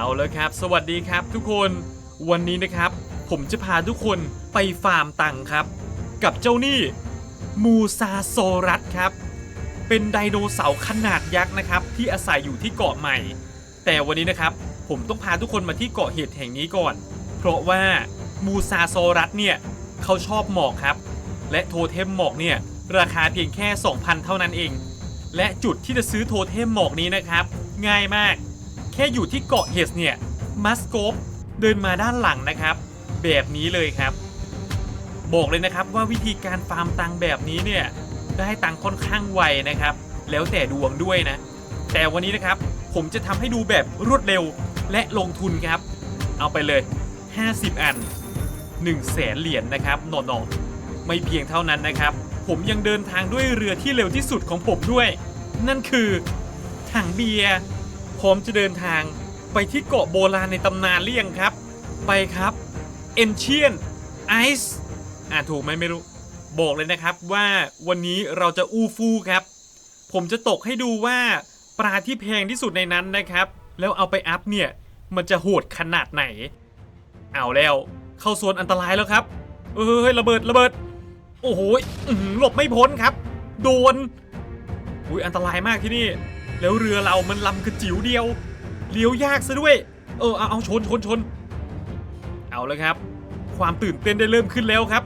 เอาแล้วครับ สวัสดีครับทุกคนวันนี้นะครับ ผมจะพาทุกคนไปฟาร์มตังค์ครับ กับเจ้านี่มูซาโซรัสครับ เป็นไดโนเสาร์ขนาดยักษ์นะครับ ที่อาศัยอยู่ที่เกาะใหม่ แต่วันนี้นะครับ ผมต้องพาทุกคนมาที่เกาะเห็ดแห่งนี้ก่อน เพราะว่ามูซาโซรัสเนี่ยเขาชอบหมอกครับ และโทเทมหมอกเนี่ยราคาเพียงแค่ 2,000 เท่านั้นเอง และจุดที่จะซื้อโทเทมหมอกนี้นะครับ ง่ายมาก ค่อยู่ที่เกาะเฮสเนี่ยมัสโกปเดินมาด้านหลังนะครับ แบบนี้เลยครับ บอกเลยนะครับว่าวิธีการฟาร์มตังแบบนี้เนี่ยได้ตังค่อนข้างไวนะครับ แล้วแต่ดวงด้วยนะ แต่วันนี้นะครับผมจะทำให้ดูแบบรวดเร็วและลงทุนครับ เอาไปเลย 50 อัน1แสนเหรียญนะครับหนอๆไม่เพียงเท่านั้นนะครับ ผมยังเดินทางด้วยเรือที่เร็วที่สุดของผมด้วย นั่นคือถังเบียร์ พร้อมจะเดินทางไปที่เกาะโบราณในตำนานหรือยังครับ ไปครับ Ancient Ice อ่าถูกไหมไม่รู้ บอกเลยนะครับว่าวันนี้เราจะอู้ฟู่ครับ ผมจะตกให้ดูว่าปลาที่แพงที่สุดในนั้นนะครับ แล้วเอาไปอัพเนี่ย มันจะโหดขนาดไหน เอาแล้วเข้าโซนอันตรายแล้วครับ เอ้ยระเบิดระเบิด โอ้โหอื้อหือหลบไม่พ้นครับ โดนอุ้ยอันตรายมากที่นี่ แล้วเรือเรามันลำกระจิ๋วเดียว เลี้ยวยากซะด้วย เออ เอาเอาชนชนชน เอาแล้วครับ ความตื่นเต้นได้เริ่มขึ้นแล้วครับ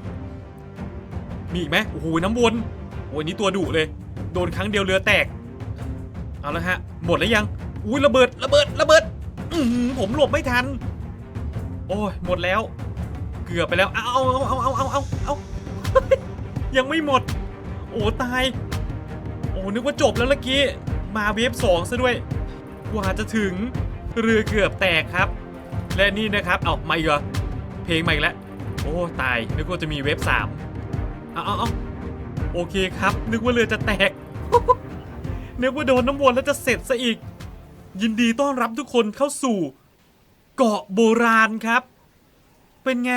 มีอีกไหมโอ้โหน้ำวนโอ้ยนี่ตัวดุเลย โดนครั้งเดียวเรือแตก เอาและฮะ หมดแล้วยัง อุ้ยระเบิดระเบิดระเบิด อืผมหลบไม่ทัน โอ้ยหมดแล้ว เกือบไปแล้ว เอาเอาเอาเอาเอาเอาเอายังไม่หมด โอ้ตาย โอ้นึกว่าจบแล้วเมื่อกี้ มาเวฟสองซะด้วยกว่าจะถึงเรือเกือบแตกครับ และนี่นะครับเอามาอีกเหรอเพลงมาอีกแล้วโอ้ตายนึกว่าจะมีเวฟสามเอาเอาเอาโอเคครับ นึกว่าเรือจะแตกนึกว่าโดนน้ำวนแล้วจะเสร็จซะอีก ยินดีต้อนรับทุกคนเข้าสู่ เกาะโบราณครับ เป็นไง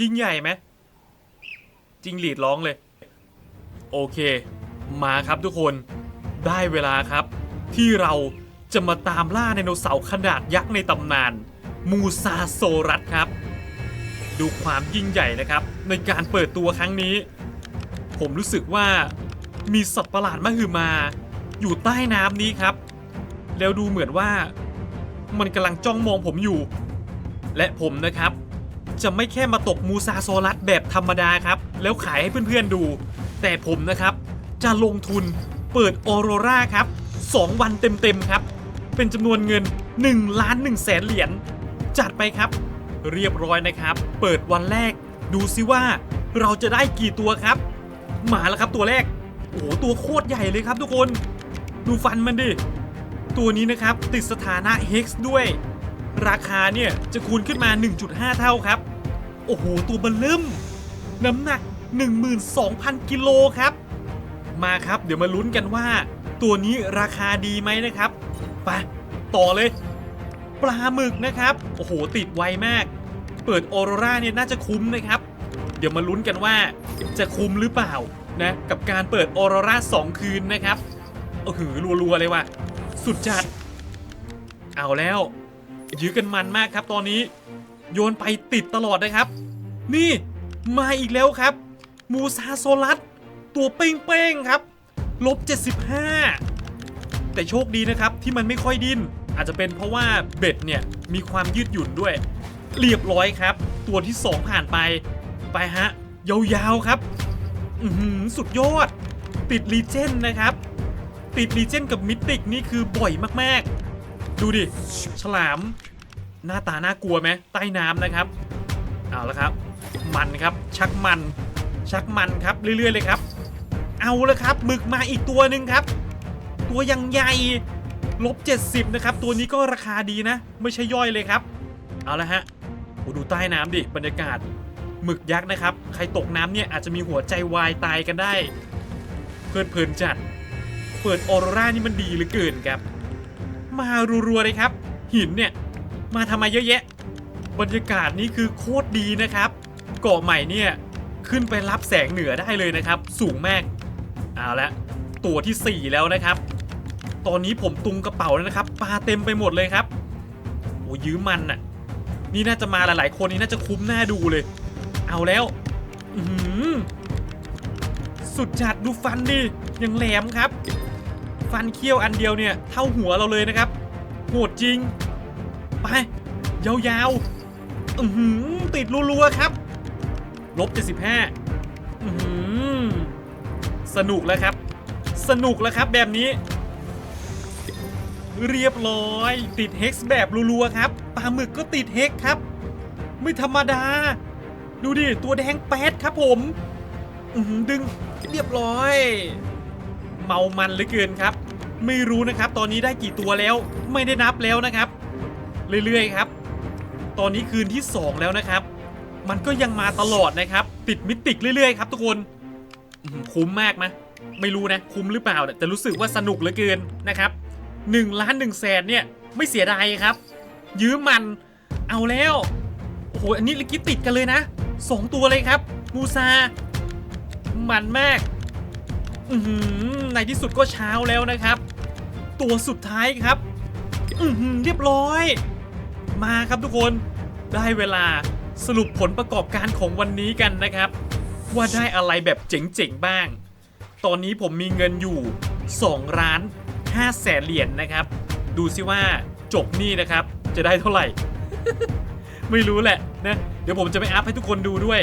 ยิ่งใหญ่ไหมจิงหลีดร้องเลย โอเค มาครับทุกคน ได้เวลาครับ ที่เราจะมาตามล่าไดโนเสาร์ขนาดยักษ์ในตำนาน มูซาโซรัสครับ ดูความยิ่งใหญ่นะครับ ในการเปิดตัวครั้งนี้ ผมรู้สึกว่ามีสัตว์ประหลาดมหึมา อยู่ใต้น้ำนี้ครับ แล้วดูเหมือนว่า มันกำลังจ้องมองผมอยู่ และผมนะครับ จะไม่แค่มาตกมูซาโซลัสแบบธรรมดาครับ แล้วขายให้เพื่อนๆดู แต่ผมนะครับจะลงทุน เปิดออโรราครับ 2 วันเต็มๆครับ เป็นจำนวนเงิน1ล้าน1แสนเหรียญจัดไปครับ เรียบร้อยนะครับ เปิดวันแรก ดูซิว่าเราจะได้กี่ตัวครับมาแล้วครับตัวแรก โอ้โหตัวโคตรใหญ่เลยครับทุกคน ดูฟันมันดิ ตัวนี้นะครับติดสถานะ Hex ด้วย ราคาเนี่ยจะคูณขึ้นมา 1.5 เท่าครับ โอ้โห ตัวเบันเริ่มน้ำหนัก 12,000 กิโลครับ มาครับ เดี๋ยวมาลุ้นกันว่า ตัวนี้ราคาดีไหมนะครับไปต่อเลย ปลาหมึกนะครับ โอ้โห ติดไวมาก เปิดออโรราเนี่ยน่าจะคุ้มนะครับ เดี๋ยวมาลุ้นกันว่าจะคุ้มหรือเปล่านะกับการเปิดออโรรา2คืนนะครับโอ้โหรัวๆเลยว่ะสุดจัด เอาแล้วยื้อกันมันมากครับตอนนี้ โยนไปติดตลอดนะครับ นี่มาอีกแล้วครับ มูซาโซลัส ตัวเป้งๆครับลบ 75 แต่โชคดีนะครับที่มันไม่ค่อยดิ้น อาจจะเป็นเพราะว่าเบ็ดเนี่ย มีความยืดหยุ่นด้วย เรียบร้อยครับ ตัวที่ 2 ผ่านไป ไปฮะ ยาวๆครับ อือหือสุดยอด ติดรีเจนนะครับ ติดรีเจนกับมิติกนี่คือบ่อยมากๆ ดูดิ ฉลาม หน้าตาน่ากลัวไหมใต้น้ำนะครับ เอาละครับ มันครับ ชักมัน ชักมันครับเรื่อยๆเลยครับ เอาละครับหมึกมาอีกตัวหนึ่งครับ ตัวยังใหญ่ลบ 70 นะครับ ตัวนี้ก็ราคาดีนะ ไม่ใช่ย่อยเลยครับ เอาละฮะโอ้ดูใต้น้ำดิบรรยากาศหมึกยักษ์นะครับ ใครตกน้ำเนี่ยอาจจะมีหัวใจวายตายกันได้ เพลินเพลินจัด เปิดออโรรานี่มันดีเหลือเกินครับ มารัวๆเลยครับ หินเนี่ย มาทำไมเยอะแยะ บรรยากาศนี่คือโคตรดีนะครับ เกาะใหม่เนี่ย ขึ้นไปรับแสงเหนือได้เลยนะครับ สูงมาก เอาละตัวที่ 4 แล้วนะครับ ตอนนี้ผมตุงกระเป๋าแล้วนะครับปลาเต็มไปหมดเลยครับโอ้ยืมมันน่ะ นี่น่าจะมาหลายๆคนนี่น่าจะคุ้มหน้าดูเลย เอาแล้วอือหือสุดจัดดูฟันดิยังแหลมครับ ฟันเขี้ยวอันเดียวเนี่ย เท่าหัวเราเลยนะครับโหดจริง ไป ยาวๆอือหือติดรัวๆครับลบ75อือหือ สนุกแล้วครับ สนุกแล้วครับแบบนี้ เรียบร้อย ติดเฮกซ์แบบรัวๆครับปลาหมึกก็ติดเฮกซ์ครับ ไม่ธรรมดา ดูดิ ตัวแดงแป๊ดครับผมดึงเรียบร้อย เมามันเหลือเกินครับ ไม่รู้นะครับ ตอนนี้ได้กี่ตัวแล้ว ไม่ได้นับแล้วนะครับ เรื่อยๆครับ ตอนนี้คืนที่ 2 แล้วนะครับ มันก็ยังมาตลอดนะครับ ติดมิติกเรื่อยๆ ครับทุกคน คุ้มมากไหมไม่รู้นะ คุ้มหรือเปล่าแต่รู้สึกว่าสนุกเหลือเกินนะครับ1ล้าน1แสนเนี่ยไม่เสียดายครับ ยืมมันเอาแล้วโอ้โหอันนี้ลิกิติดกันเลยนะสองตัวเลยครับ มูซา มันมากอืในที่สุดก็เช้าแล้วนะครับ ตัวสุดท้ายครับอืเรียบร้อย มาครับทุกคนได้เวลาสรุปผลประกอบการของวันนี้กันนะครับ ว่าได้อะไรแบบเจ๋งๆบ้าง ตอนนี้ผมมีเงินอยู่2ล้าน5แสนเหรียญนะครับ ดูซิว่าจบนี่นะครับ จะได้เท่าไหร่ ไม่รู้แหละนะ เดี๋ยวผมจะไปอัพให้ทุกคนดูด้วย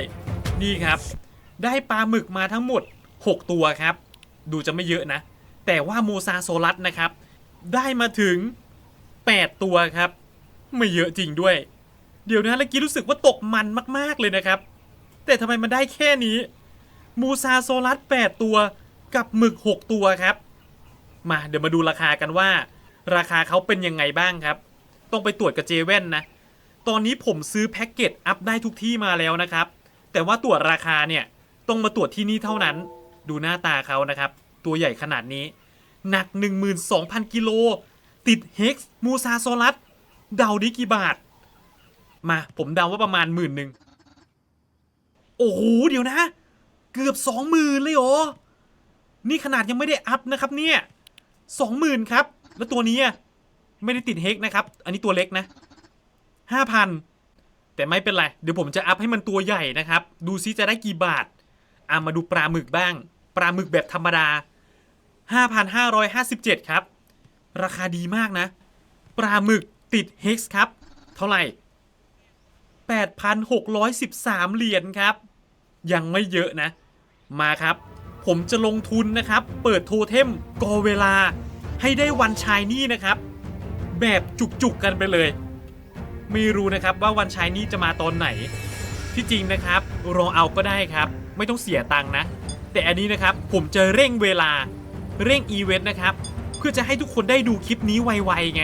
นี่ครับ ได้ปลาหมึกมาทั้งหมด 6 ตัวครับ ดูจะไม่เยอะนะ แต่ว่าโมซาโซลัสนะครับ ได้มาถึง 8 ตัวครับ ไม่เยอะจริงด้วย เดี๋ยวนะเมื่อกี้รู้สึกว่าตกมันมากๆเลยนะครับ แต่ทำไมมันได้แค่นี้ มูซาโซลัส 8 ตัวกับหมึก 6 ตัวครับ มาเดี๋ยวมาดูราคากันว่า ราคาเขาเป็นยังไงบ้างครับ ต้องไปตรวจกับเจเว่นนะ ตอนนี้ผมซื้อแพ็กเกจอัพได้ทุกที่มาแล้วนะครับ แต่ว่าตรวจราคาเนี่ยต้องมาตรวจที่นี่เท่านั้น ดูหน้าตาเขานะครับ ตัวใหญ่ขนาดนี้ หนัก 12,000 กิโล ติดเฮกซ์มูซาโซลัส เดาดิกี่บาท มาผมเดาว่าประมาณหมื่นหนึ่ง โอ้โหเดี๋ยวนะ เกือบสองหมื่นเลยเหรอนี่ขนาดยังไม่ได้อัพนะครับเนี่ยสองหมื่นครับ แล้วตัวนี้ไม่ได้ติดเฮกนะครับ อันนี้ตัวเล็กนะห้าพันแต่ไม่เป็นไร เดี๋ยวผมจะอัพให้มันตัวใหญ่นะครับ ดูซิจะได้กี่บาทอะมาดูปลาหมึกบ้าง ปลาหมึกแบบธรรมดา 5,557 ครับ ราคาดีมากนะ ปลาหมึกติดเฮกซ์ครับ เท่าไหร่ 8,613 เหรียญครับ ยังไม่เยอะนะ มาครับ ผมจะลงทุนนะครับ เปิดโทเทมกอเวลา ให้ได้วันชายนี่นะครับ แบบจุกๆกันไปเลย ไม่รู้นะครับว่าวันชายนี่จะมาตอนไหน ที่จริงนะครับรอเอาก็ได้ครับ ไม่ต้องเสียตังค์นะ แต่อันนี้นะครับผมจะเร่งเวลา เร่งอีเวนต์นะครับ เพื่อจะให้ทุกคนได้ดูคลิปนี้ไวๆไง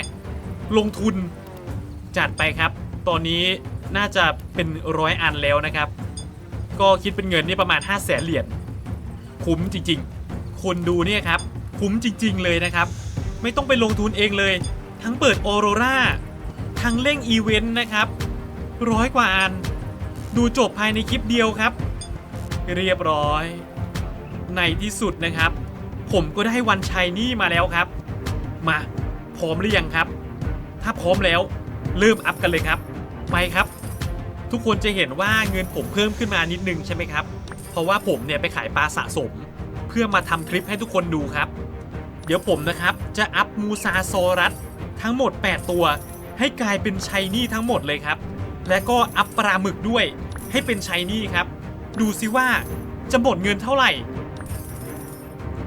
ลงทุนจัดไปครับ ตอนนี้น่าจะเป็นร้อยอันแล้วนะครับ ก็คิดเป็นเงินนี่ประมาณ 5 0 0แสนเหรียญคุ้มจริงๆ คนดูเนี่ยครับ คุ้มจริงๆเลยนะครับ ไม่ต้องไปลงทุนเองเลย ทั้งเปิดออโรราทั้งเร่งอีเวนต์นะครับ ร้อยกว่าอัน ดูจบภายในคลิปเดียวครับ เรียบร้อย ในที่สุดนะครับ ผมก็ได้วันชัยนี่มาแล้วครับ มาพร้อมหรือยังครับ ถ้าพร้อมแล้วเริ่มอัพกันเลยครับ ไปครับ ทุกคนจะเห็นว่าเงินผมเพิ่มขึ้นมานิดนึงใช่ไหมครับ เพราะว่าผมเนี่ยไปขายปลาสะสม เพื่อมาทำคลิปให้ทุกคนดูครับ เดี๋ยวผมนะครับจะอัพมูซาโซรัสทั้งหมด 8 ตัว ให้กลายเป็นชัยนี่ทั้งหมดเลยครับ และก็อัพปลาหมึกด้วย ให้เป็นชัยนี่ครับ ดูซิว่าจะหมดเงินเท่าไหร่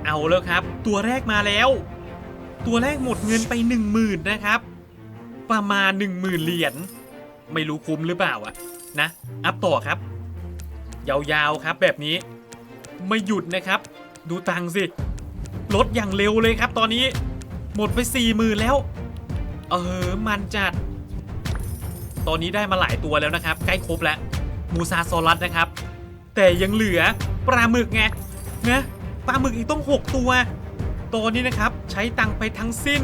เอาแล้วครับ ตัวแรกมาแล้ว ตัวแรกหมดเงินไป 1 0,000 นะครับ ประมาณ 1 0,000 เหรียญ ไม่รู้คุ้มหรือเปล่าอะนะ อัพต่อครับ ยาวๆครับแบบนี้ ไม่หยุดนะครับ ดูตังสิลดอย่างเร็วเลยครับ ตอนนี้ หมดไป4ี่หมื่นแล้ว เออมันจัด ตอนนี้ได้มาหลายตัวแล้วนะครับ ใกล้ครบแล้วมูซาโซลัสนะครับ แต่ยังเหลือปลาหมึกไงนะปลาหมึกอีกต้อง 6 ตัว ตอนนี้นะครับใช้ตังไปทั้งสิ้น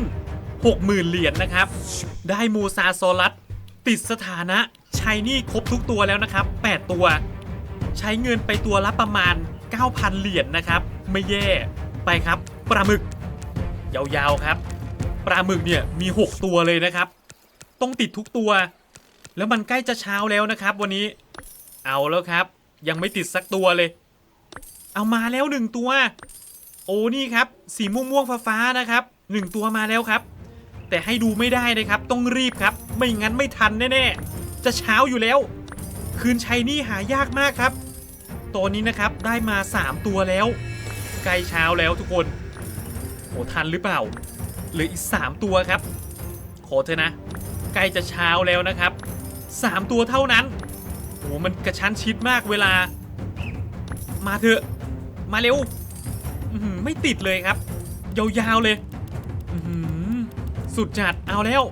60,000 เหรียญนะครับ ได้มูซาโซลัส ติดสถานะชายนี่ครบทุกตัวแล้วนะครับ 8 ตัว ใช้เงินไปตัวละประมาณ 9,000 เหรียญนะครับ ไม่แย่ไปครับปลาหมึก ยาวๆครับปลาหมึกเนี่ยมี 6 ตัวเลยนะครับ ต้องติดทุกตัว แล้วมันใกล้จะเช้าแล้วนะครับ วันนี้ เอาแล้วครับ ยังไม่ติดสักตัวเลย เอามาแล้วหนึ่งตัว โอ้นี่ครับ สีม่วงม่วงๆฟ้าๆนะครับหนึ่งตัวมาแล้วครับ แต่ให้ดูไม่ได้นะครับ ต้องรีบครับ ไม่งั้นไม่ทันแน่ๆ จะเช้าอยู่แล้ว คืนชัยนี่หายากมากครับตอนนี้นะครับได้มา 3 ตัวแล้ว ใกล้เช้าแล้วทุกคนโหทันหรือเปล่า เหลืออีก 3 ตัวครับ ขอเถอะนะ ใกล้จะเช้าแล้วนะครับ 3 ตัวเท่านั้นโหมันกระชั้นชิดมากเวลา มาเถอะ มาเร็ว ไม่ติดเลยครับ ยาวๆเลย สุดจัดเอาแล้ว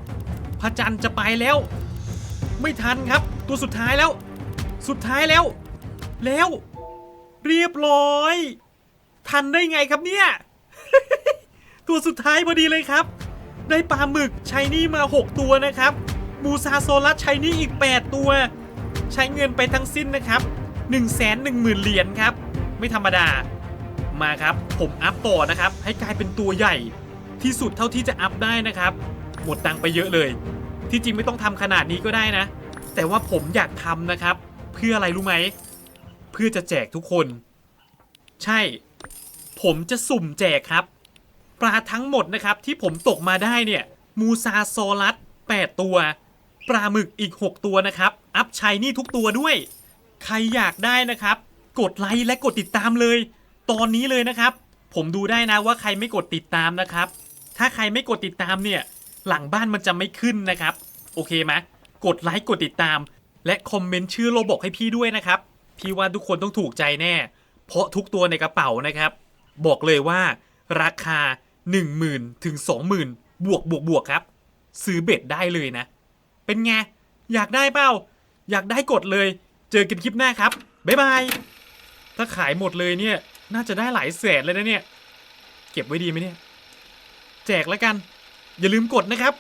พระจันทร์จะไปแล้ว ไม่ทันครับ ตัวสุดท้ายแล้ว สุดท้ายแล้ว แล้ว เรียบร้อย ทันได้ไงครับเนี่ย ตัวสุดท้ายพอดีเลยครับ ได้ปลาหมึกชายนี่มา 6 ตัวนะครับมูซาโซลัสชายนี่อีก 8 ตัว ใช้เงินไปทั้งสิ้นนะครับ1 1 0 0 0 0เหรียญครับ ไม่ธรรมดามาครับ ผมอัพต่อนะครับ ให้กลายเป็นตัวใหญ่ ที่สุดเท่าที่จะอัพได้นะครับ หมดตังไปเยอะเลย ที่จริงไม่ต้องทำขนาดนี้ก็ได้นะ แต่ว่าผมอยากทำนะครับ เพื่ออะไรรู้ไหม เพื่อจะแจกทุกคน ใช่ ผมจะสุ่มแจกครับ ปลาทั้งหมดนะครับ ที่ผมตกมาได้เนี่ยมูซาโซลัส8ตัว ปลาหมึกอีก 6 ตัวนะครับ อัพชัยนี่ทุกตัวด้วย ใครอยากได้นะครับ กดไลค์และกดติดตามเลย ตอนนี้เลยนะครับ ผมดูได้นะว่าใครไม่กดติดตามนะครับ ถ้าใครไม่กดติดตามเนี่ย หลังบ้านมันจะไม่ขึ้นนะครับ โอเคไหมกดไลค์กดติดตาม และคอมเมนต์ชื่อโลบอกให้พี่ด้วยนะครับ พี่ว่าทุกคนต้องถูกใจแน่ เพราะทุกตัวในกระเป๋านะครับ บอกเลยว่า ราคา 10,000ถึง20,000 บวกบวกบวกครับ ซื้อเบ็ดได้เลยนะ เป็นไง อยากได้เปล่า อยากได้กดเลย เจอกันคลิปหน้าครับ บ๊ายบาย ถ้าขายหมดเลยเนี่ย น่าจะได้หลายแสนเลยนะเนี่ย เก็บไว้ดีไหมเนี่ย แจกแล้วกัน อย่าลืมกดนะครับ